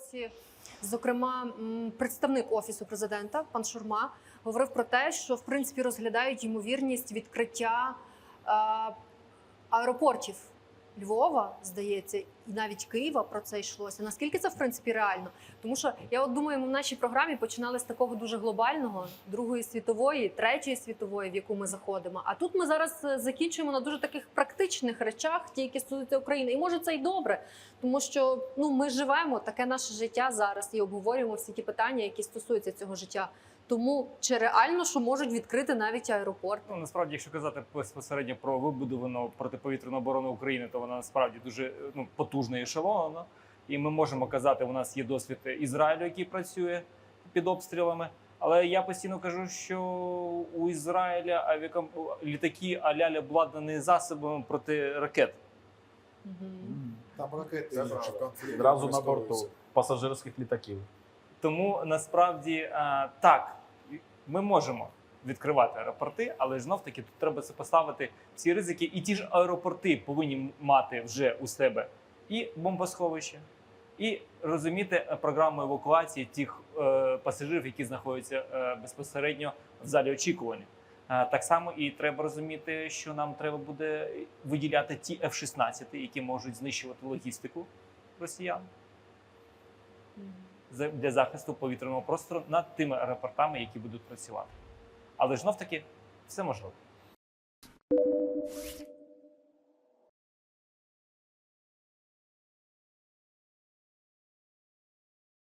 досі, зокрема, представник офісу президента пан Шурма говорив про те, що в принципі розглядають ймовірність відкриття е, аеропортів Львова, здається, і навіть Києва про це йшлося. Наскільки це в принципі реально? Тому що я от думаю, ми в нашій програмі починали з такого дуже глобального Другої світової, третьої світової, в яку ми заходимо. А тут ми зараз е, закінчуємо на дуже таких практичних речах, ті, які стосуються України. І може це й добре, тому що ну ми живемо таке наше життя зараз і обговорюємо всі ті питання, які стосуються цього життя. Тому чи реально, що можуть відкрити навіть аеропорт? Ну насправді, якщо казати безпосередньо про вибудовану протиповітряну оборону України, то вона насправді дуже ну, потужна і ешелонована. І ми можемо казати, у нас є досвід Ізраїлю, який працює під обстрілами. Але я постійно кажу, що у Ізраїля авіаком... літаки аля обладнані засобами проти ракет. Там ракети Це інші правда. Одразу на борту пасажирських літаків. Тому насправді е, так, ми можемо відкривати аеропорти, але знов таки тут треба це поставити всі ризики. І ті ж аеропорти повинні мати вже у себе і бомбосховище, і розуміти е, програму евакуації тих е, пасажирів, які знаходяться е, безпосередньо в залі очікування. Е, Так само і треба розуміти, що нам треба буде виділяти ті F-16, які можуть знищувати логістику росіян для захисту повітряного простору над тими аеропортами, які будуть працювати. Але знов таки все можливо.